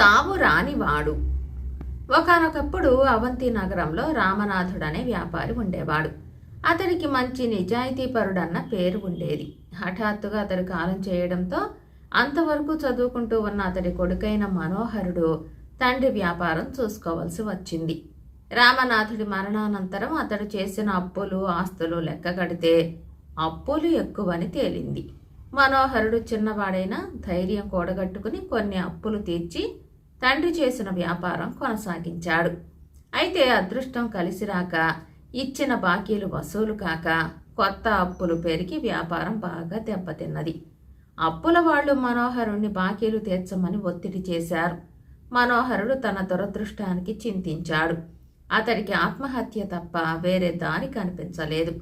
చావు రానివాడు. ఒకనొకప్పుడు అవంతి నగరంలో రామనాథుడనే వ్యాపారి ఉండేవాడు. అతడికి మంచి నిజాయితీపరుడన్న పేరు ఉండేది. హఠాత్తుగా అతడు కాలం చేయడంతో అంతవరకు చదువుకుంటూ ఉన్న అతడి కొడుకైన మనోహరుడు తండ్రి వ్యాపారం చూసుకోవలసి వచ్చింది. రామనాథుడి మరణానంతరం అతడు చేసిన అప్పులు ఆస్తులు లెక్క కడితే అప్పులు ఎక్కువని తేలింది. మనోహరుడు చిన్నవాడైనా ధైర్యం కూడగట్టుకుని కొన్ని అప్పులు తీర్చి తండ్రి చేసిన వ్యాపారం కొనసాగించాడు. అయితే అదృష్టం కలిసిరాక ఇచ్చిన బాకీలు వసూలు కాక కొత్త అప్పులు పెరిగి వ్యాపారం బాగా దెబ్బతిన్నది. అప్పుల వాళ్ళు మనోహరుణ్ణి బాకీలు తీర్చమని ఒత్తిడి చేశారు. మనోహరుడు తన దురదృష్టానికి చింతించాడు. అతడికి ఆత్మహత్య తప్ప వేరే దారి కనిపించలేదు.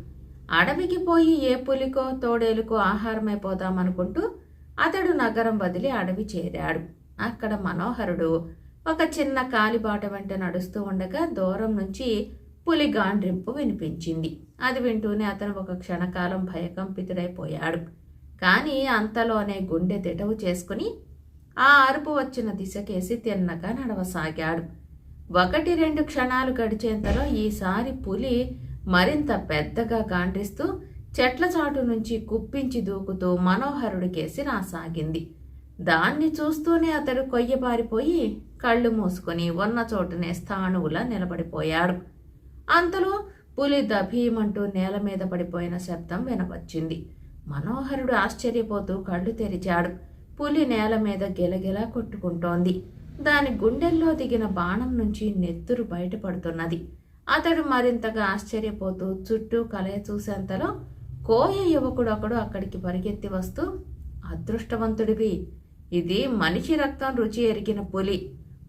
అడవికి పోయి ఏ పులికో తోడేలుకో ఆహారమైపోదామనుకుంటూ అతడు నగరం వదిలి అడవి చేరాడు. అక్కడ మనోహరుడు ఒక చిన్న కాలిబాట వెంట నడుస్తూ ఉండగా దూరం నుంచి పులి గాండ్రింపు వినిపించింది. అది వింటూనే అతను ఒక క్షణకాలం భయకంపితుడైపోయాడు. కానీ అంతలోనే గుండె తిటవు చేసుకుని ఆ అరుపు వచ్చిన దిశకేసి తిన్నగా నడవసాగాడు. ఒకటి రెండు క్షణాలు గడిచేంతలో ఈసారి పులి మరింత పెద్దగా గాండ్రిస్తూ చెట్ల చాటు నుంచి కుప్పించి దూకుతూ మనోహరుడికేసి రాసాగింది. దాన్ని చూస్తూనే అతడు కొయ్యబారిపోయి కళ్ళు మూసుకొని ఉన్న చోటనే స్థాణువులా నిలబడిపోయాడు. అంతలో పులి దభీమంటూ నేల మీద పడిపోయిన శబ్దం వినవచ్చింది మనోహరుడు ఆశ్చర్యపోతూ కళ్ళు తెరిచాడు. పులి నేల మీద గిలగిలా కొట్టుకుంటోంది. దాని గుండెల్లో దిగిన బాణం నుంచి నెత్తురు బయటపడుతున్నది. అతడు మరింతగా ఆశ్చర్యపోతూ చుట్టూ కలయ చూసేంతలో కోయ యువకుడొకడు అక్కడికి పరిగెత్తి వస్తూ అదృష్టవంతుడివి ఇది మనిషి రక్తం రుచి ఎరిగిన పులి.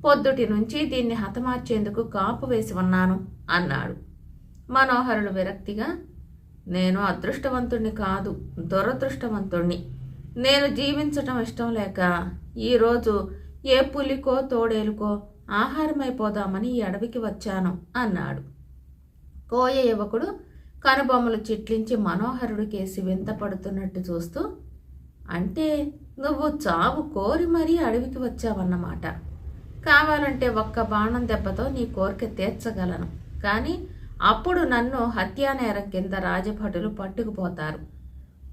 పొద్దుటి నుంచి దీన్ని హతమార్చేందుకు కాపు వేసి ఉన్నాను అన్నాడు. మనోహరుడు విరక్తిగా నేను అదృష్టవంతుణ్ణి కాదు దురదృష్టవంతుణ్ణి. నేను జీవించటం ఇష్టం లేక ఈరోజు ఏ పులికో తోడేలుకో ఆహారమైపోదామని ఈ అడవికి వచ్చాను అన్నాడు. కోయ యువకుడు కనుబొమ్మలు చిట్లించి మనోహరుడికేసి వింతపడుతున్నట్టు చూస్తూ అంటే నువ్వు చావు కోరి మరీ అడవికి వచ్చావన్నమాట. కావాలంటే ఒక్క బాణం దెబ్బతో నీ కోరిక తీర్చగలను. కానీ అప్పుడు నన్ను హత్యానేరం కింద రాజభటులు పట్టుకుపోతారు.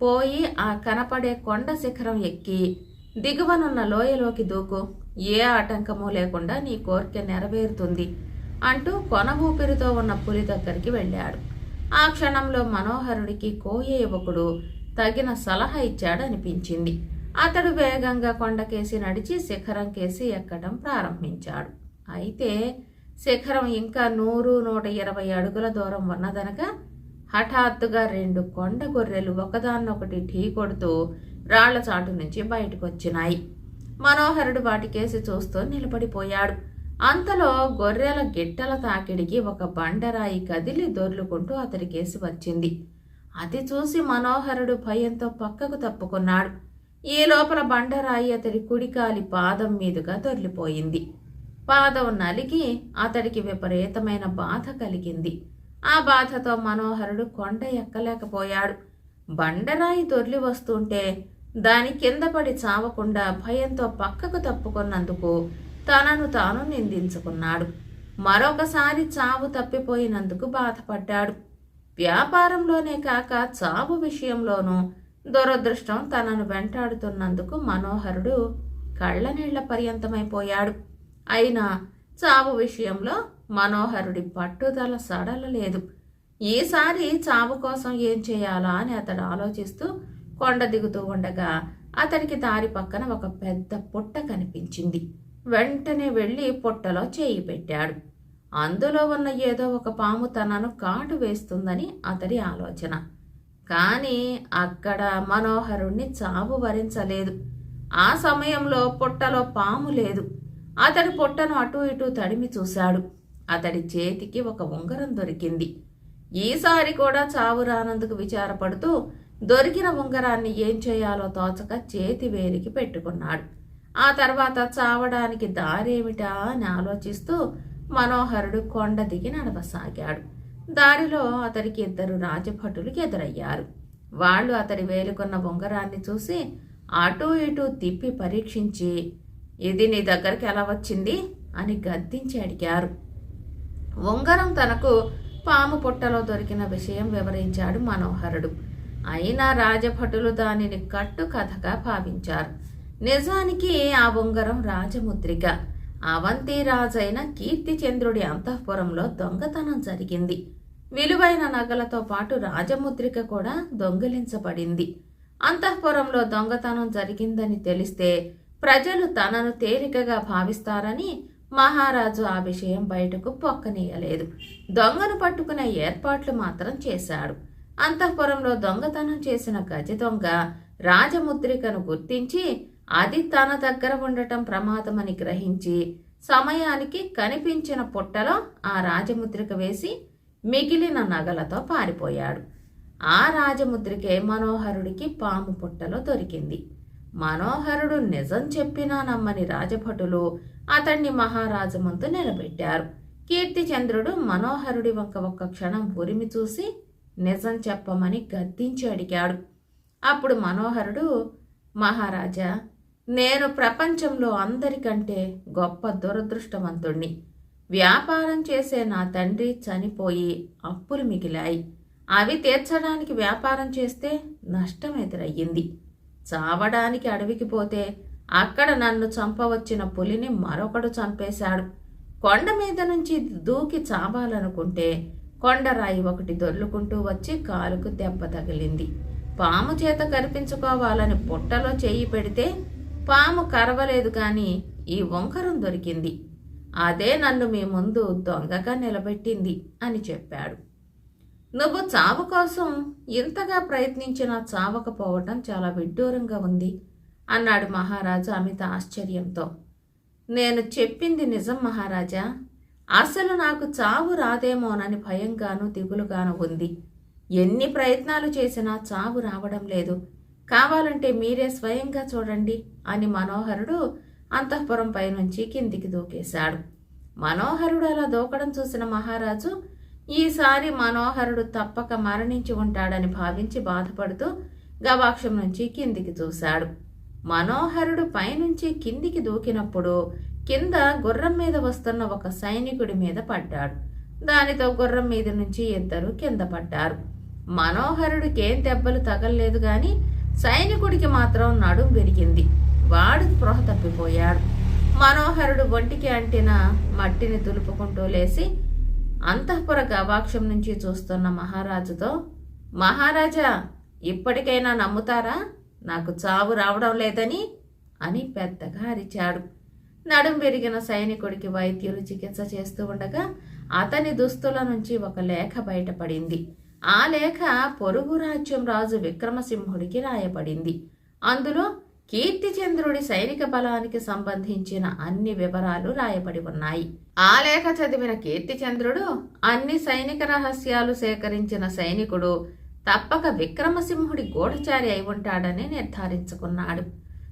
పోయి ఆ కనపడే కొండ శిఖరం ఎక్కి దిగువనున్న లోయలోకి దూకు. ఏ ఆటంకము లేకుండా నీ కోరిక నెరవేరుతుంది అంటూ కొన ఊపిరితో ఉన్న పులి దగ్గరికి వెళ్ళాడు. ఆ క్షణంలో మనోహరుడికి కోయ యువకుడు తగిన సలహా ఇచ్చాడు అనిపించింది అతడు వేగంగా కొండకేసి నడిచి శిఖరం కేసి ఎక్కడం ప్రారంభించాడు. అయితే శిఖరం ఇంకా నూరు నూట ఇరవై అడుగుల దూరం ఉన్నదనగా హఠాత్తుగా రెండు కొండ గొర్రెలు ఒకదాన్నొకటి ఢీ కొడుతూ రాళ్ళ చాటు నుంచి బయటకు వచ్చినాయి మనోహరుడు వాటికేసి చూస్తూ నిలబడిపోయాడు. అంతలో గొర్రెల గిట్టల తాకిడికి ఒక బండరాయి కదిలి దొర్లుకుంటూ అతడికేసి వచ్చింది. అది చూసి మనోహరుడు భయంతో పక్కకు తప్పుకున్నాడు. ఈ లోపల బండరాయి అతడి కుడికాలి పాదం మీదుగా దొర్లిపోయింది. పాదం నలిగి అతడికి విపరీతమైన బాధ కలిగింది. ఆ బాధతో మనోహరుడు కొండ ఎక్కలేకపోయాడు. బండరాయి దొర్లి వస్తుంటే దాని కింద పడి చావకుండా భయంతో పక్కకు తప్పుకున్నందుకు తనను తాను నిందించుకున్నాడు. మరొకసారి చావు తప్పిపోయినందుకు బాధపడ్డాడు. వ్యాపారంలోనే కాక చావు విషయంలోనూ దురదృష్టం తనను వెంటాడుతున్నందుకు మనోహరుడు కళ్ళనీళ్ళ పర్యంతమైపోయాడు. అయినా చావు విషయంలో మనోహరుడి పట్టుదల సడలలేదు. ఈసారి చావు కోసం ఏం చేయాలా అని అతడు ఆలోచిస్తూ కొండ దిగుతూ ఉండగా అతనికి దారి పక్కన ఒక పెద్ద పుట్ట కనిపించింది. వెంటనే వెళ్ళి పుట్టలో చేయి పెట్టాడు. అందులో ఉన్న ఏదో ఒక పాము తనను కాటు వేస్తుందని అతడి ఆలోచన. కానీ అక్కడ మనోహరుణ్ణి చావు వరించలేదు. ఆ సమయంలో పుట్టలో పాము లేదు. అతడి పుట్టను అటు ఇటు తడిమి చూశాడు. అతడి చేతికి ఒక ఉంగరం దొరికింది. ఈసారి కూడా చావు రానందుకు విచారపడుతూ దొరికిన ఉంగరాన్ని ఏం చేయాలో తోచక చేతి వేలికి పెట్టుకున్నాడు. ఆ తర్వాత చావడానికి దారేమిటా అని ఆలోచిస్తూ మనోహరుడు కొండ దిగి నడవసాగాడు. దారిలో అతడికి ఇద్దరు రాజభటులు ఎదురయ్యారు. వాళ్ళు అతడి వేలుకున్న ఉంగరాన్ని చూసి అటూ ఇటూ తిప్పి పరీక్షించి ఇది నీ దగ్గరికి ఎలా వచ్చింది? అని గద్దించి అడిగారు. ఉంగరం తనకు పాము పుట్టలో దొరికిన విషయం వివరించాడు మనోహరుడు. అయినా రాజభటులు దానిని కట్టు కథగా భావించారు. నిజానికి ఆ ఉంగరం రాజముద్రిక. అవంతిరాజైన కీర్తిచంద్రుడి అంతఃపురంలో దొంగతనం జరిగింది. విలువైన నగలతో పాటు రాజముద్రిక కూడా దొంగిలించబడింది. అంతఃపురంలో దొంగతనం జరిగిందని తెలిస్తే ప్రజలు తనను తేలికగా భావిస్తారని మహారాజు ఆ విషయం బయటకు పొక్కనీయలేదు. దొంగను పట్టుకునే ఏర్పాట్లు మాత్రం చేశాడు. అంతఃపురంలో దొంగతనం చేసిన గజ దొంగ రాజముద్రికను గుర్తించి అది తన దగ్గర ఉండటం ప్రమాదమని గ్రహించి సమయానికి కనిపించిన పుట్టలో ఆ రాజముద్రిక వేసి మిగిలిన నగలతో పారిపోయాడు. ఆ రాజముద్రికే మనోహరుడికి పాము పుట్టలో దొరికింది. మనోహరుడు నిజం చెప్పినా నమ్మని రాజభటులు అతన్ని మహారాజు ముందు నిలబెట్టారు. కీర్తిచంద్రుడు మనోహరుడి వంక ఒక్క క్షణం ఉరిమి చూసి నిజం చెప్పమని గద్దించి అడిగాడు. అప్పుడు మనోహరుడు మహారాజా నేను ప్రపంచంలో అందరికంటే గొప్ప దురదృష్టవంతుణ్ణి. వ్యాపారం చేసే నా తండ్రి చనిపోయి అప్పులు మిగిలాయి. అవి తీర్చడానికి వ్యాపారం చేస్తే నష్టం ఎదురయ్యింది. చావడానికి అడవికి పోతే అక్కడ నన్ను చంపవచ్చిన పులిని మరొకడు చంపేశాడు. కొండ మీద నుంచి దూకి చావాలనుకుంటే కొండరాయి ఒకటి దొర్లుకుంటూ వచ్చి కాలుకు దెబ్బ తగిలింది. పాము చేత కనిపించుకోవాలని పుట్టలో చేయి పెడితే పాము కరవలేదు కానీ ఈ వంకరం దొరికింది. అదే నన్ను మీ ముందు దొంగగా నిలబెట్టింది అని చెప్పాడు. నువ్వు చావు కోసం ఇంతగా ప్రయత్నించినా చావకపోవటం చాలా విడ్డూరంగా ఉంది అన్నాడు మహారాజు అమిత ఆశ్చర్యంతో. నేను చెప్పింది నిజం మహారాజా. అసలు నాకు చావు రాదేమోనని భయంగాను దిగులుగాను ఉంది. ఎన్ని ప్రయత్నాలు చేసినా చావు రావడం లేదు. కావాలంటే మీరే స్వయంగా చూడండి. అని మనోహరుడు అంతఃపురం పైనుంచి కిందికి దూకేశాడు. మనోహరుడు అలా దూకడం చూసిన మహారాజు ఈసారి మనోహరుడు తప్పక మరణించి ఉంటాడని భావించి బాధపడుతూ గవాక్షం నుంచి కిందికి చూశాడు మనోహరుడు పైనుంచి కిందికి దూకినప్పుడు కింద గుర్రం మీద వస్తున్న ఒక సైనికుడి మీద పడ్డాడు. దానితో గుర్రం మీద నుంచి ఇద్దరు కింద పడ్డారు. మనోహరుడికి ఏం దెబ్బలు తగలలేదు గాని సైనికుడికి మాత్రం నడుం విరిగింది. వాడు స్పృహ తప్పిపోయాడు. మనోహరుడు ఒంటికి అంటిన మట్టిని తులుపుకుంటూ లేచి అంతఃపుర గవాక్షం నుంచి చూస్తున్న మహారాజుతో మహారాజా ఇప్పటికైనా నమ్ముతారా? నాకు చావు రావడం లేదని అని పెద్దగా అరిచాడు. నడుం విరిగిన సైనికుడికి వైద్యులు చికిత్స చేస్తూ ఉండగా అతని దుస్తుల నుంచి ఒక లేఖ బయటపడింది. ఆ లేఖ పొరుగు రాజ్యం రాజు విక్రమసింహుడికి రాయబడింది. అందులో కీర్తిచంద్రుడి సైనిక బలానికి సంబంధించిన అన్ని వివరాలు రాయబడి ఉన్నాయి. ఆ లేఖ చదివిన కీర్తిచంద్రుడు అన్ని సైనిక రహస్యాలు సేకరించిన సైనికుడు తప్పక విక్రమసింహుడి గూఢచారి అయి ఉంటాడని నిర్ధారించుకున్నాడు.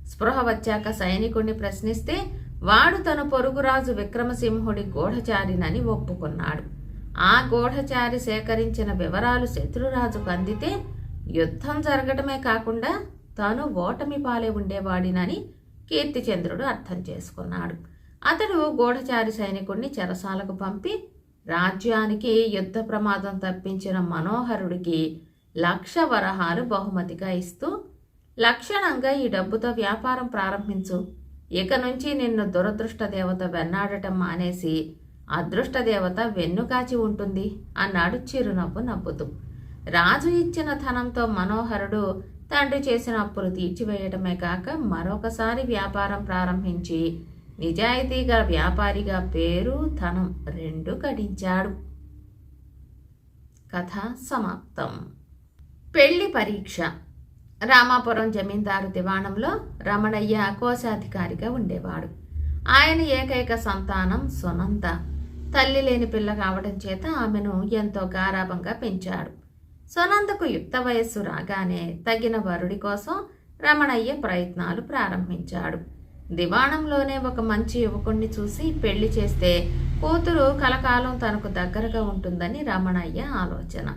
స్పృహ వచ్చాక సైనికుడిని ప్రశ్నిస్తే వాడు తన పొరుగురాజు విక్రమసింహుడి గూఢచారినని ఒప్పుకున్నాడు. ఆ గూఢచారి సేకరించిన వివరాలు శత్రురాజుకు అందితే యుద్ధం జరగటమే కాకుండా తాను ఓటమి పాలే ఉండేవాడినని కీర్తిచంద్రుడు అర్థం చేసుకున్నాడు. అతడు గూఢచారి సైనికుడిని చెరసాలకు పంపి రాజ్యానికి యుద్ధ ప్రమాదం తప్పించిన మనోహరుడికి లక్ష వరహాలు బహుమతిగా ఇస్తూ లక్షణంగా ఈ డబ్బుతో వ్యాపారం ప్రారంభించు. ఇక నుంచి నిన్ను దురదృష్ట దేవత వెన్నాడటం మానేసి అదృష్ట దేవత వెన్నుకాచి ఉంటుంది అన్నాడు చిరునవ్వు నవ్వుతూ. రాజు ఇచ్చిన ధనంతో మనోహరుడు తండ్రి చేసిన అప్పులు తీర్చివేయటమే కాక మరొకసారి వ్యాపారం ప్రారంభించి నిజాయితీగా వ్యాపారిగా పేరు ధనం రెండు గడించాడు కథ సమాప్తం. పెళ్ళి పరీక్ష. రామాపురం జమీందారు దివాణంలో రమణయ్య కోశాధికారిగా ఉండేవాడు. ఆయన ఏకైక సంతానం సునంద. తల్లి లేని పిల్ల కావడం చేత ఆమెను ఎంతో గారాభంగా పెంచాడు. సునందకు యుక్త వయస్సు రాగానే తగిన వరుడి కోసం రమణయ్య ప్రయత్నాలు ప్రారంభించాడు. దివాణంలోనే ఒక మంచి యువకుణ్ణి చూసి పెళ్ళి చేస్తే కూతురు కలకాలం తనకు దగ్గరగా ఉంటుందని రమణయ్య ఆలోచన.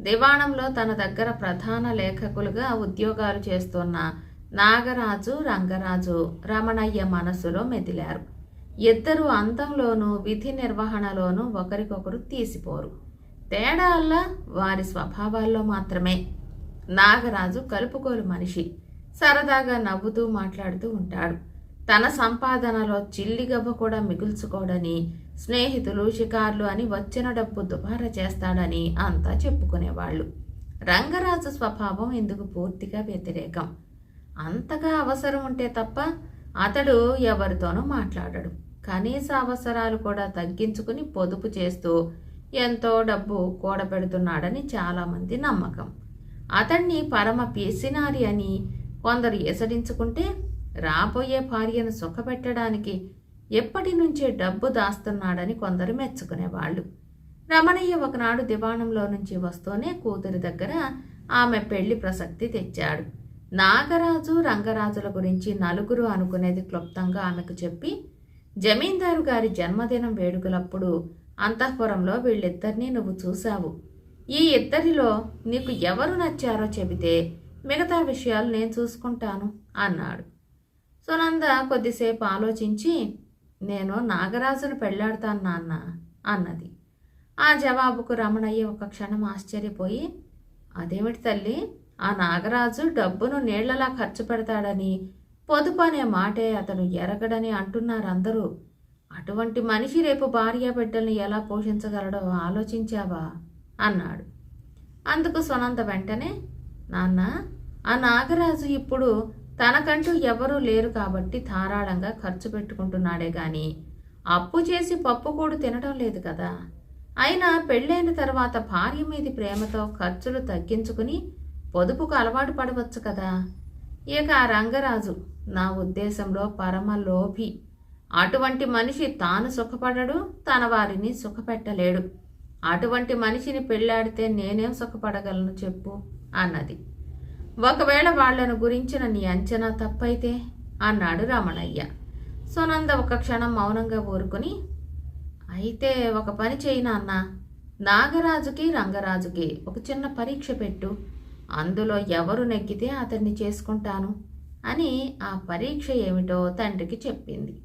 దివాణంలో తన దగ్గర ప్రధాన లేఖకులుగా ఉద్యోగాలు చేస్తున్న నాగరాజు రంగరాజు రమణయ్య మనసులో మెదిలారు. ఇద్దరు అంతంలోనూ విధి నిర్వహణలోనూ ఒకరికొకరు తీసిపోరు. తేడాల్లా వారి స్వభావాల్లో మాత్రమే. నాగరాజు కలుపుకోలు మనిషి. సరదాగా నవ్వుతూ మాట్లాడుతూ ఉంటాడు. తన సంపాదనలో చిల్లిగవ్వ కూడా మిగుల్చుకోడని స్నేహితులు షికార్లు అని వచ్చిన డబ్బు దుబారా చేస్తాడని అంతా చెప్పుకునేవాళ్ళు. రంగరాజు స్వభావం ఇందుకు పూర్తిగా వ్యతిరేకం. అంతగా అవసరం ఉంటే తప్ప అతడు ఎవరితోనూ మాట్లాడడు. కనీస అవసరాలు కూడా తగ్గించుకుని పొదుపు చేస్తూ ఎంతో డబ్బు కూడబెడుతున్నాడని చాలామంది నమ్మకం. అతన్ని పరమ పిసినారి అని కొందరు ఎసడించుకుంటే రాబోయే భార్యను సుఖపెట్టడానికి ఎప్పటి నుంచే డబ్బు దాస్తున్నాడని కొందరు మెచ్చుకునేవాళ్ళు. రమణయ్య ఒకనాడు దివాణంలో నుంచి వస్తూనే కూతురి దగ్గర ఆమె పెళ్ళి ప్రసక్తి తెచ్చాడు. నాగరాజు రంగరాజుల గురించి నలుగురు అనుకునేది క్లుప్తంగా ఆమెకు చెప్పి జమీందారు గారి జన్మదినం వేడుకలప్పుడు అంతఃపురంలో వీళ్ళిద్దరినీ నువ్వు చూశావు. ఈ ఇద్దరిలో నీకు ఎవరు నచ్చారో చెబితే మిగతా విషయాలు నేను చూసుకుంటాను అన్నాడు. సునంద కొద్దిసేపు ఆలోచించి నేను నాగరాజును పెళ్ళాడతాను నాన్న అన్నది. ఆ జవాబుకు రమణయ్య ఒక క్షణం ఆశ్చర్యపోయి అదేమిటి తల్లి ఆ నాగరాజు డబ్బును నీళ్ళలా ఖర్చు పెడతాడని పొదుపు అనే మాటే అతను ఎరగడని అంటున్నారు అందరూ అటువంటి మనిషి రేపు భార్య బిడ్డల్ని ఎలా పోషించగలడో ఆలోచించావా? అన్నాడు. అందుకు స్వనంత వెంటనే నాన్న ఆ నాగరాజు ఇప్పుడు తనకంటూ ఎవరూ లేరు కాబట్టి ధారాళంగా ఖర్చు పెట్టుకుంటున్నాడే గాని అప్పు చేసి పప్పు కూడా తినడం లేదు కదా. అయినా పెళ్ళైన తర్వాత భార్య మీది ప్రేమతో ఖర్చులు తగ్గించుకుని పొదుపుకు అలవాటు పడవచ్చు కదా. ఇక ఆ రంగరాజు నా ఉద్దేశంలో పరమ లోభి అటువంటి మనిషి తాను సుఖపడడు తన వారిని సుఖపెట్టలేడు. అటువంటి మనిషిని పెళ్ళాడితే నేనేం సుఖపడగలను చెప్పు అన్నది. ఒకవేళ వాళ్ళను గురించిన నీ అంచనా తప్పైతే అన్నాడు రమణయ్య. సునంద ఒక క్షణం మౌనంగా ఊరుకుని అయితే ఒక పని చేయి నాన్న. నాగరాజుకి రంగరాజుకి ఒక చిన్న పరీక్ష పెట్టు. అందులో ఎవరు నెగ్గితే అతన్ని చేసుకుంటాను అని ఆ పరీక్ష ఏమిటో తండ్రికి చెప్పింది.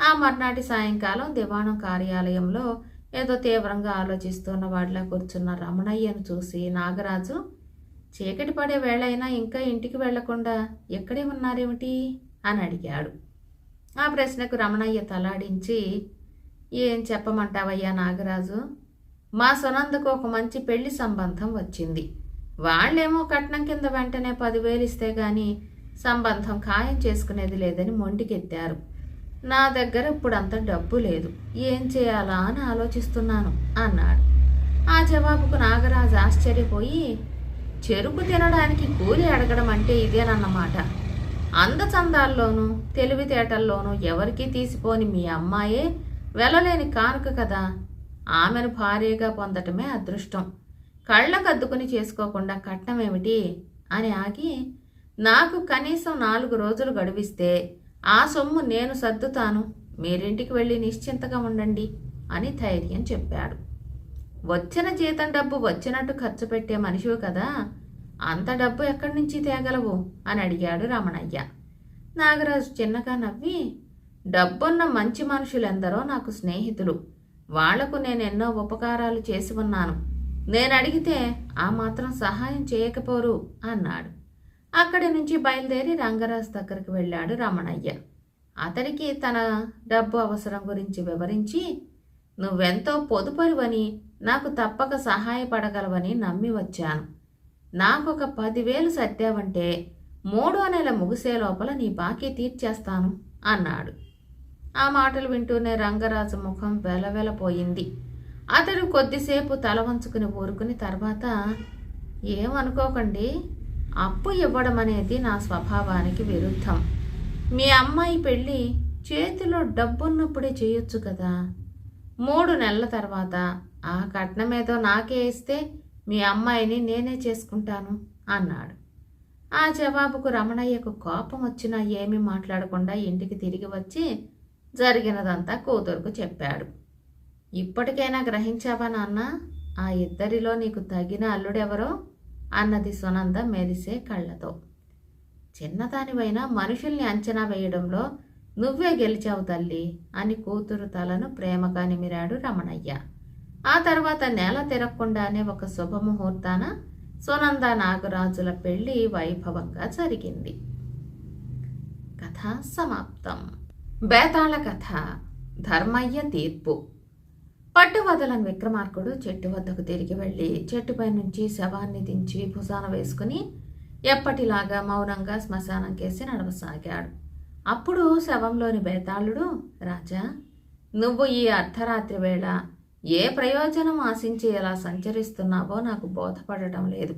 ఆ మర్నాటి సాయంకాలం దివాణం కార్యాలయంలో ఏదో తీవ్రంగా ఆలోచిస్తున్న వాడిలా కూర్చున్న రమణయ్యను చూసి నాగరాజు చీకటి పడే వేళైనా ఇంకా ఇంటికి వెళ్ళకుండా ఎక్కడే ఉన్నారేమిటి? అని అడిగాడు. ఆ ప్రశ్నకు రమణయ్య తలాడించి ఏం చెప్పమంటావయ్యా నాగరాజు? మా సునందకు ఒక మంచి పెళ్ళి సంబంధం వచ్చింది. వాళ్ళేమో కట్నం కింద వెంటనే పదివేలు ఇస్తే గాని సంబంధం ఖాయం చేసుకునేది లేదని మొండికెత్తారు. నా దగ్గర ఇప్పుడు అంత డబ్బు లేదు. ఏం చేయాలా అని ఆలోచిస్తున్నాను అన్నాడు. ఆ జవాబుకు నాగరాజు ఆశ్చర్యపోయి చెరుకు తినడానికి కూలి అడగడం అంటే ఇదేనన్నమాట. అందచందాల్లోనూ తెలివితేటల్లోనూ ఎవరికీ తీసిపోని మీ అమ్మాయే వెళ్ళలేని కానుక కదా. ఆమెను భార్యగా పొందటమే అదృష్టం. కళ్ళకద్దుకుని చేసుకోకుండా కట్నమేమిటి అని ఆగి నాకు కనీసం నాలుగు రోజులు గడివిస్తే ఆ సొమ్ము నేను సర్దుతాను. మీరింటికి వెళ్ళి నిశ్చింతగా ఉండండి అని ధైర్యం చెప్పాడు. వచ్చిన జీతం డబ్బు వచ్చినట్టు ఖర్చు పెట్టే మనిషివి కదా. అంత డబ్బు ఎక్కడి నుంచి తేగలవు? అని అడిగాడు రమణయ్య. నాగరాజు చిన్నగా నవ్వి డబ్బున్న మంచి మనుషులెందరో నాకు స్నేహితులు. వాళ్ళకు నేను ఎన్నో ఉపకారాలు చేసి ఉన్నాను. నేను అడిగితే ఆ మాత్రం సహాయం చేయకపోరు అన్నాడు. అక్కడి నుంచి బయలుదేరి రంగరాజు దగ్గరికి వెళ్ళాడు రమణయ్య. అతడికి తన డబ్బు అవసరం గురించి వివరించి నువ్వెంతో పొదుపరివని నాకు తప్పక సహాయపడగలవని నమ్మి వచ్చాను. నాకొక పదివేలు సర్దావంటే మూడో నెల ముగిసే లోపల నీ బాకీ తీర్చేస్తాను అన్నాడు. ఆ మాటలు వింటూనే రంగరాజు ముఖం వెలవెలపోయింది. అతడు కొద్దిసేపు తల వంచుకుని ఊరుకుని తర్వాత ఏమనుకోకండి అప్పు ఇవ్వడం అనేది నా స్వభావానికి విరుద్ధం. మీ అమ్మాయి పెళ్ళి చేతిలో డబ్బున్నప్పుడే చేయొచ్చు కదా. మూడు నెలల తర్వాత ఆ కట్నం ఏదో నాకే ఇస్తే మీ అమ్మాయిని నేనే చేసుకుంటాను అన్నాడు. ఆ జవాబుకు రమణయ్యకు కోపం వచ్చినా ఏమీ మాట్లాడకుండా ఇంటికి తిరిగి వచ్చి జరిగినదంతా కూతురుకు చెప్పాడు. ఇప్పటికైనా గ్రహించావా నాన్న? ఆ ఇద్దరిలో నీకు తగిన అల్లుడెవరో? అన్నది సునంద మెరిసే కళ్ళతో. చిన్నదానివైన మనుషుల్ని అంచనా వేయడంలో నువ్వే గెలిచావు తల్లి అని కూతురు తలను ప్రేమగా నిమిరాడు రమణయ్య. ఆ తర్వాత నెల తిరగకుండానే ఒక శుభముహూర్తాన సునంద నాగరాజుల పెళ్ళి వైభవంగా జరిగింది. కథ సమాప్తం. బేతాళ కథ. ధర్మయ్య తీర్పు. పట్టు వదలని విక్రమార్కుడు చెట్టు వద్దకు తిరిగి వెళ్ళి చెట్టుపై నుంచి శవాన్ని దించి భుజాన వేసుకుని ఎప్పటిలాగా మౌనంగా శ్మశానం కేసి నడవసాగాడు. అప్పుడు శవంలోని బేతాళుడు రాజా నువ్వు ఈ అర్ధరాత్రి వేళ ఏ ప్రయోజనం ఆశించి ఎలా సంచరిస్తున్నావో నాకు బోధపడటం లేదు.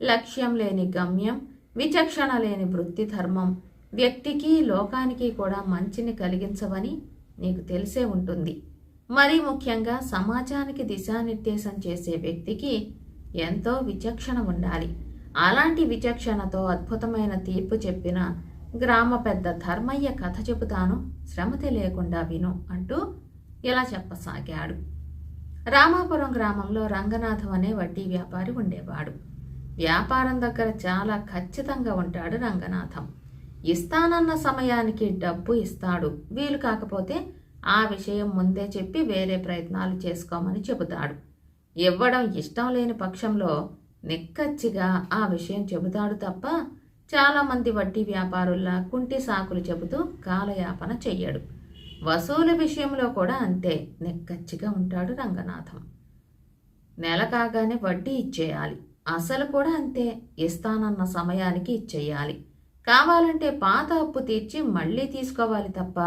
లక్ష్యం లేని గమ్యం విచక్షణ లేని వృత్తి ధర్మం వ్యక్తికి లోకానికి కూడా మంచిని కలిగించవని నీకు తెలిసే ఉంటుంది. మరీ ముఖ్యంగా సమాజానికి దిశానిర్దేశం చేసే వ్యక్తికి ఎంతో విచక్షణ ఉండాలి. అలాంటి విచక్షణతో అద్భుతమైన తీర్పు చెప్పిన గ్రామ పెద్ద ధర్మయ్య కథ చెబుతాను. శ్రమతి లేకుండా విను అంటూ ఇలా చెప్పసాగాడు. రామాపురం గ్రామంలో రంగనాథం అనే వడ్డీ వ్యాపారి ఉండేవాడు. వ్యాపారం దగ్గర చాలా ఖచ్చితంగా ఉంటాడు రంగనాథం. ఇస్తానన్న సమయానికి డబ్బు ఇస్తాడు. వీలు కాకపోతే ఆ విషయం ముందే చెప్పి వేరే ప్రయత్నాలు చేసుకోమని చెబుతాడు. ఇవ్వడం ఇష్టం లేని పక్షంలో నిక్కచ్చిగా ఆ విషయం చెబుతాడు తప్ప చాలామంది వడ్డీ వ్యాపారుల్లా కుంటి సాకులు చెబుతూ కాలయాపన చెయ్యడు. వసూలు విషయంలో కూడా అంతే నిక్కచ్చిగా ఉంటాడు రంగనాథం. నెల కాగానే వడ్డీ ఇచ్చేయాలి. అసలు కూడా అంతే ఇస్తానన్న సమయానికి ఇచ్చేయాలి. కావాలంటే పాత అప్పు తీర్చి మళ్ళీ తీసుకోవాలి తప్ప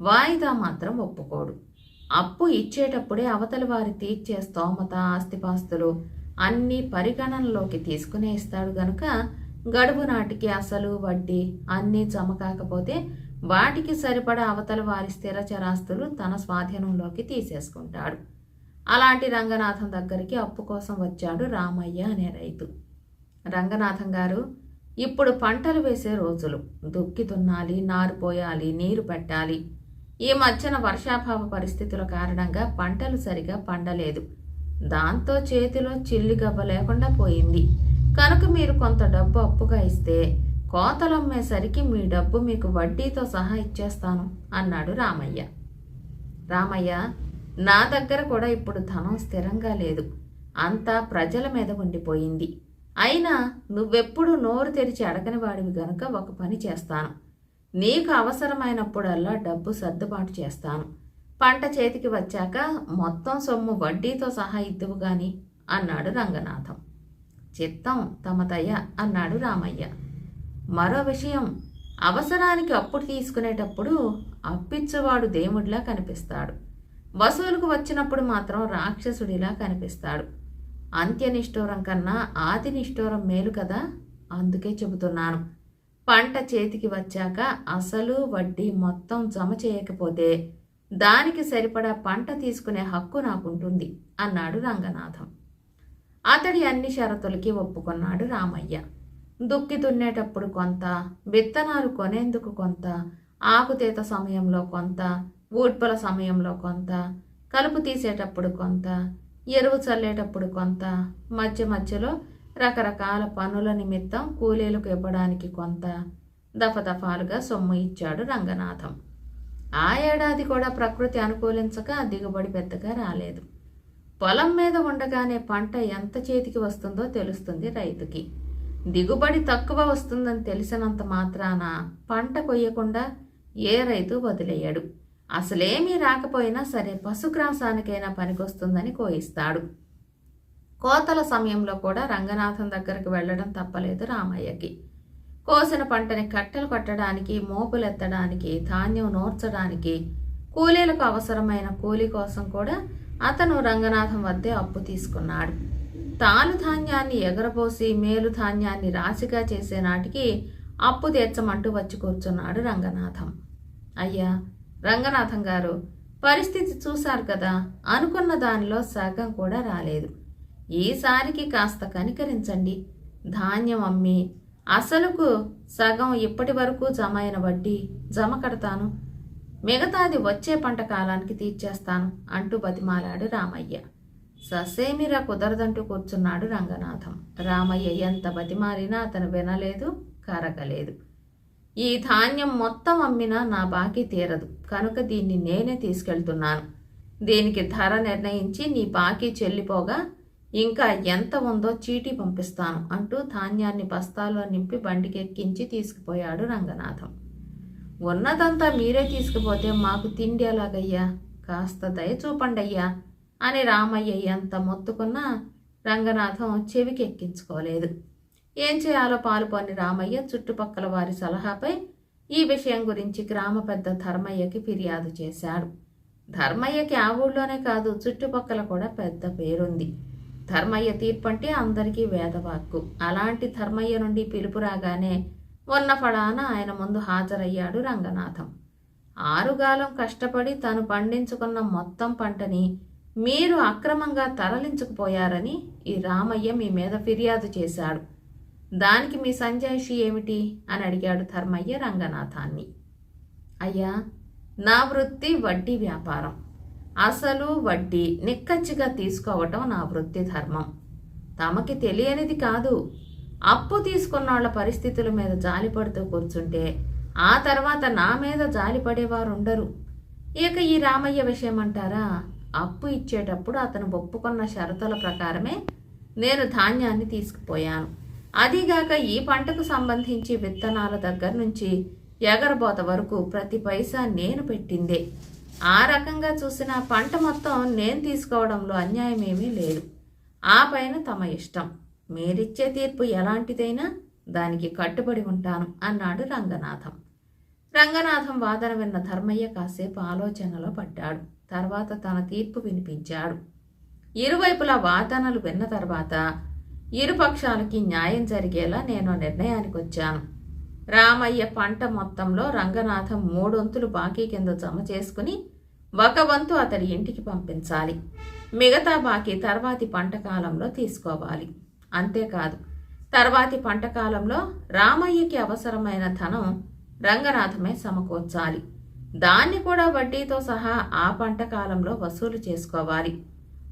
వాయిదా మాత్రం ఒప్పుకోడు. అప్పు ఇచ్చేటప్పుడే అవతలి వారి తీర్చే స్తోమత ఆస్తిపాస్తులు అన్నీ పరిగణనలోకి తీసుకునే ఇస్తాడు గనుక గడువు నాటికి అసలు వడ్డీ అన్నీ జమ కాకపోతే వాటికి సరిపడా అవతల వారి స్థిర చరాస్తులు తన స్వాధీనంలోకి తీసేసుకుంటాడు. అలాంటి రంగనాథం దగ్గరికి అప్పు కోసం వచ్చాడు రామయ్య అనే రైతు. రంగనాథం గారు ఇప్పుడు పంటలు వేసే రోజులు. దుక్కి దున్నాలి నారు పోయాలి నీరు పెట్టాలి. ఈ మధ్యన వర్షాభావ పరిస్థితుల కారణంగా పంటలు సరిగా పండలేదు. దాంతో చేతిలో చిల్లి గవ్వ లేకుండా పోయింది. కనుక మీరు కొంత డబ్బు అప్పుగా ఇస్తే కోతలమ్మేసరికి మీ డబ్బు మీకు వడ్డీతో సహా ఇచ్చేస్తాను అన్నాడు రామయ్య. రామయ్య నా దగ్గర కూడా ఇప్పుడు ధనం స్థిరంగా లేదు. అంతా ప్రజల మీద ఉండిపోయింది. అయినా నువ్వెప్పుడు నోరు తెరిచి అడగని వాడివి గనుక ఒక పని చేస్తాను. నీకు అవసరమైనప్పుడల్లా డబ్బు సర్దుబాటు చేస్తాను. పంట చేతికి వచ్చాక మొత్తం సొమ్ము వడ్డీతో సహా ఇద్దువు గాని అన్నాడు రంగనాథం. చిత్తం తమతయ్య అన్నాడు రామయ్య. మరో విషయం అవసరానికి అప్పుడు తీసుకునేటప్పుడు అప్పిచ్చువాడు దేవుడిలా కనిపిస్తాడు. వసూలుకు వచ్చినప్పుడు మాత్రం రాక్షసుడిలా కనిపిస్తాడు. అంత్యనిష్ఠూరం కన్నా ఆది నిష్ఠూరం మేలు కదా? అందుకే చెబుతున్నాను. పంట చేతికి వచ్చాక అసలు వడ్డీ మొత్తం జమ చేయకపోతే దానికి సరిపడా పంట తీసుకునే హక్కు నాకుంటుంది అన్నాడు రంగనాథం. అతడి అన్ని షరతులకి ఒప్పుకున్నాడు రామయ్య. దుక్కి దున్నేటప్పుడు కొంత విత్తనాలు కొనేందుకు కొంత ఆకుతీత సమయంలో కొంత ఊడ్పల సమయంలో కొంత కలుపు తీసేటప్పుడు కొంత ఎరువు చల్లేటప్పుడు కొంత మధ్య మధ్యలో రకరకాల పనుల నిమిత్తం కూలీలకు ఇవ్వడానికి కొంత దఫదఫాలుగా సొమ్ము ఇచ్చాడు రంగనాథం. ఆ ఏడాది కూడా ప్రకృతి అనుకూలించక దిగుబడి పెద్దగా రాలేదు. పొలం మీద ఉండగానే పంట ఎంత చేతికి వస్తుందో తెలుస్తుంది రైతుకి. దిగుబడి తక్కువ వస్తుందని తెలిసినంత మాత్రాన పంట కొయ్యకుండా ఏ రైతు వదిలేయడు. అసలేమీ రాకపోయినా సరే పశుగ్రాసానికైనా పనికొస్తుందని కోయిస్తాడు. కోతల సమయంలో కూడా రంగనాథం దగ్గరకు వెళ్ళడం తప్పలేదు రామయ్యకి. కోసిన పంటని కట్టెలు కొట్టడానికి మోపులెత్తడానికి ధాన్యం నూర్చడానికి కూలీలకు అవసరమైన కూలీ కోసం కూడా అతను రంగనాథం వద్దే అప్పు తీసుకున్నాడు. తాను ధాన్యాన్ని ఎగరపోసి మేలు ధాన్యాన్ని రాశిగా చేసే నాటికి అప్పు తీర్చమంటూ వచ్చి కూర్చున్నాడు రంగనాథం. అయ్యా రంగనాథం గారు పరిస్థితి చూశారు కదా అనుకున్న దానిలో సగం కూడా రాలేదు. ఈసారికి కాస్త కనికరించండి. ధాన్యం అమ్మి అసలుకు సగం ఇప్పటి వరకు జమ అయిన వడ్డీ జమ కడతాను. మిగతాది వచ్చే పంట కాలానికి తీర్చేస్తాను అంటూ బతిమాలాడు రామయ్య. ససేమిరా కుదరదంటూ కూర్చున్నాడు రంగనాథం. రామయ్య ఎంత బతిమాలినా అతను వినలేదు కరగలేదు. ఈ ధాన్యం మొత్తం అమ్మినా నా బాకీ తీరదు. కనుక దీన్ని నేనే తీసుకెళ్తున్నాను. దీనికి ధర నిర్ణయించి నీ బాకీ చెల్లిపోగా ఇంకా ఎంత ఉందో చీటీ పంపిస్తాను అంటూ ధాన్యాన్ని బస్తాలో నింపి బండికెక్కించి తీసుకుపోయాడు రంగనాథం. ఉన్నదంతా మీరే తీసుకుపోతే మాకు తిండి ఎలాగయ్యా? కాస్త దయ చూపండయ్యా అని రామయ్య ఎంత మొత్తుకున్నా రంగనాథం చెవికెక్కించుకోలేదు. ఏం చేయాలో పాలుపోని రామయ్య చుట్టుపక్కల వారి సలహాపై ఈ విషయం గురించి గ్రామ పెద్ద ధర్మయ్యకి ఫిర్యాదు చేశాడు. ధర్మయ్యకి ఆ ఊళ్ళోనే కాదు చుట్టుపక్కల కూడా పెద్ద పేరుంది. ధర్మయ్య తీర్పు అంటే అందరికీ వేదవాక్కు. అలాంటి ధర్మయ్య నుండి పిలుపు రాగానే ఉన్న ఫడాన ఆయన ముందు హాజరయ్యాడు రంగనాథం. ఆరుగాలం కష్టపడి తను పండించుకున్న మొత్తం పంటని మీరు అక్రమంగా తరలించుకుపోయారని ఈ రామయ్య మీ మీద ఫిర్యాదు చేశాడు. దానికి మీ సంజాయిషి ఏమిటి? అని అడిగాడు ధర్మయ్య రంగనాథాన్ని. అయ్యా నా వృత్తి వడ్డీ వ్యాపారం. అసలు వడ్డీ నిక్కచ్చిగా తీసుకోవటం నా వృత్తి ధర్మం. తమకి తెలియనిది కాదు. అప్పు తీసుకున్నోళ్ళ పరిస్థితుల మీద జాలిపడుతూ కూర్చుంటే ఆ తర్వాత నా మీద జాలిపడేవారు ఉండరు ఇక ఈ రామయ్య విషయం అంటారా అప్పు ఇచ్చేటప్పుడు అతను ఒప్పుకున్న షరతుల ప్రకారమే నేను ధాన్యాన్ని తీసుకుపోయాను. అదిగాక ఈ పంటకు సంబంధించి విత్తనాల దగ్గర నుంచి ఎగరబోత వరకు ప్రతి పైసా నేను పెట్టిందే. ఆ రకంగా చూసిన పంట మొత్తం నేను తీసుకోవడంలో అన్యాయమేమీ లేదు. ఆ పైన తమ ఇష్టం. మీరిచ్చే తీర్పు ఎలాంటిదైనా దానికి కట్టుబడి ఉంటాను అన్నాడు రంగనాథం. రంగనాథం వాదన విన్న ధర్మయ్య కాసేపు ఆలోచనలో పడ్డాడు. తర్వాత తన తీర్పు వినిపించాడు. ఇరువైపులా వాదనలు విన్న తర్వాత ఇరుపక్షాలకి న్యాయం జరిగేలా నేను నిర్ణయానికి వచ్చాను రామయ్య పంట మొత్తంలో రంగనాథం మూడొంతులు బాకీ కింద జమ చేసుకుని ఒక వంతు అతడి ఇంటికి పంపించాలి. మిగతా బాకీ తర్వాతి పంట కాలంలో తీసుకోవాలి. అంతేకాదు తర్వాతి పంట కాలంలో రామయ్యకి అవసరమైన ధనం రంగనాథమే సమకూర్చాలి. దాన్ని కూడా వడ్డీతో సహా ఆ పంట కాలంలో వసూలు చేసుకోవాలి.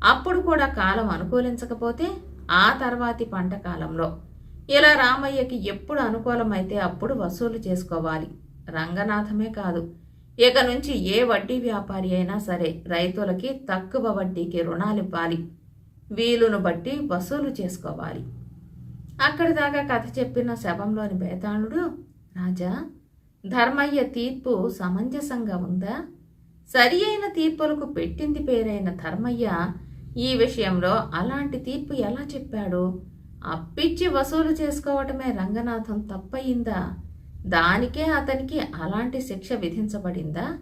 అప్పుడు కూడా కాలం అనుకూలించకపోతే ఆ తర్వాతి పంట కాలంలో ఇలా రామయ్యకి ఎప్పుడు అనుకూలమైతే అప్పుడు వసూలు చేసుకోవాలి. రంగనాథమే కాదు. ఇక నుంచి ఏ వడ్డీ వ్యాపారి అయినా సరే రైతులకి తక్కువ వడ్డీకి రుణాలివ్వాలి. వీలును బట్టి వసూలు చేసుకోవాలి. అక్కడి దాకా కథ చెప్పిన శవంలోని బేతాళుడు రాజా ధర్మయ్య తీర్పు సమంజసంగా ఉందా? సరి అయిన తీర్పులకు పెట్టింది పేరైన ధర్మయ్య ఈ విషయంలో అలాంటి తీర్పు ఎలా చెప్పాడు? అప్పిచ్చి వసూలు చేసుకోవటమే రంగనాథం తప్పయిందా? దానికే అతనికి అలాంటి శిక్ష విధించబడిందా?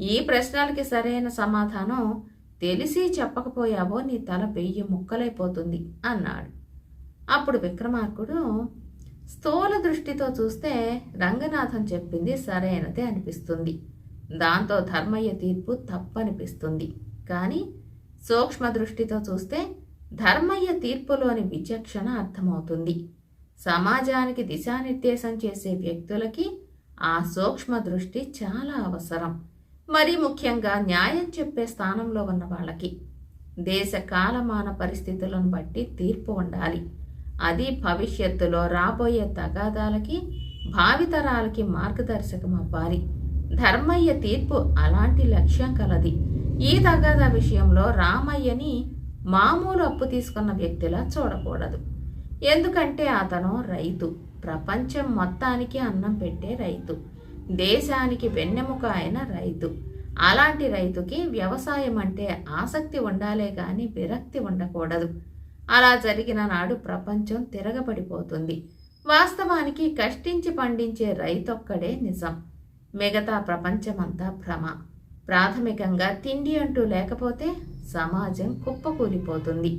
ఈ ప్రశ్నలకి సరైన సమాధానం తెలిసి చెప్పకపోయావో నీ తల వెయ్యి ముక్కలైపోతుంది అన్నాడు. అప్పుడు విక్రమార్కుడు స్థూల దృష్టితో చూస్తే రంగనాథం చెప్పింది సరైనదే అనిపిస్తుంది. దాంతో ధర్మయ్య తీర్పు తప్పనిపిస్తుంది. కానీ సూక్ష్మ దృష్టితో చూస్తే ధర్మయ్య తీర్పులోని విచక్షణ అర్థమవుతుంది. సమాజానికి దిశానిర్దేశం చేసే వ్యక్తులకి ఆ సూక్ష్మ దృష్టి చాలా అవసరం. మరి ముఖ్యంగా న్యాయం చెప్పే స్థానంలో ఉన్న వాళ్ళకి. దేశ కాలమాన పరిస్థితులను బట్టి తీర్పు ఉండాలి. అది భవిష్యత్తులో రాబోయే తగాదాలకి భావితరాలకి మార్గదర్శకం అవ్వాలి. ధర్మయ్య తీర్పు అలాంటి లక్ష్యం కలది. ఈ తగాదా విషయంలో రామయ్యని మామూలు అప్పు తీసుకున్న వ్యక్తిలా చూడకూడదు. ఎందుకంటే అతను రైతు. ప్రపంచం మొత్తానికి అన్నం పెట్టే రైతు. దేశానికి వెన్నెముక అయిన రైతు. అలాంటి రైతుకి వ్యవసాయం అంటే ఆసక్తి ఉండాలే కానీ విరక్తి ఉండకూడదు. అలా జరిగిన నాడు ప్రపంచం తిరగబడిపోతుంది. వాస్తవానికి కష్టించి పండించే రైతొక్కడే నిజం. మిగతా ప్రపంచమంతా భ్రమ. ప్రాథమికంగా తిండి అంటూ లేకపోతే సమాజం కుప్పకూలిపోతుంది.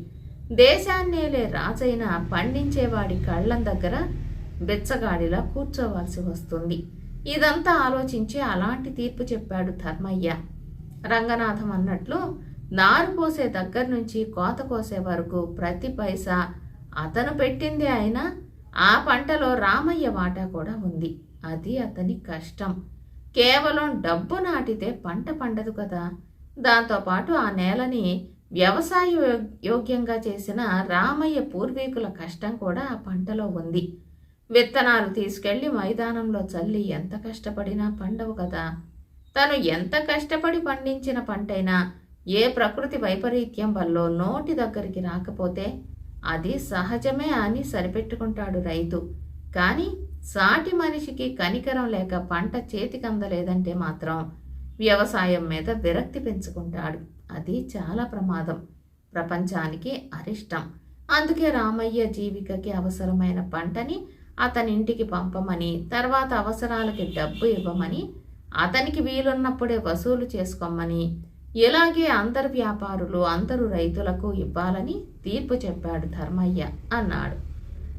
దేశాన్నేలే రాజైన పండించేవాడి కళ్ళం దగ్గర బెచ్చగాడిలా కూర్చోవాల్సి వస్తుంది. ఇదంతా ఆలోచించి అలాంటి తీర్పు చెప్పాడు ధర్మయ్య. రంగనాథం అన్నట్లు నారు పోసే దగ్గర నుంచి కోత కోసే వరకు ప్రతి పైసా అతను పెట్టిందే అయినా ఆ పంటలో రామయ్య వాటా కూడా ఉంది. అది అతని కష్టం. కేవలం డబ్బు నాటితే పంట పండదు కదా. దాంతోపాటు ఆ నేలని వ్యవసాయ యోగ్యంగా చేసిన రామయ్య పూర్వీకుల కష్టం కూడా ఆ పంటలో ఉంది. విత్తనాలు తీసుకెళ్ళి మైదానంలో చల్లి ఎంత కష్టపడినా పండవు కదా. తను ఎంత కష్టపడి పండించిన పంటైనా ఏ ప్రకృతి వైపరీత్యం వల్ల నోటి దగ్గరికి రాకపోతే అది సహజమే అని సరిపెట్టుకుంటాడు రైతు. కానీ సాటి మనిషికి కనికరం లేక పంట చేతికి అందలేదంటే మాత్రం వ్యవసాయం మీద విరక్తి పెంచుకుంటాడు. అది చాలా ప్రమాదం. ప్రపంచానికి అరిష్టం. అందుకే రామయ్య జీవికకి అవసరమైన పంటని అతని ఇంటికి పంపమని తర్వాత అవసరాలకి డబ్బు ఇవ్వమని అతనికి వీలున్నప్పుడే వసూలు చేసుకోమని ఇలాగే అందరు వ్యాపారులు అందరు రైతులకు ఇవ్వాలని తీర్పు చెప్పాడు ధర్మయ్య అన్నాడు.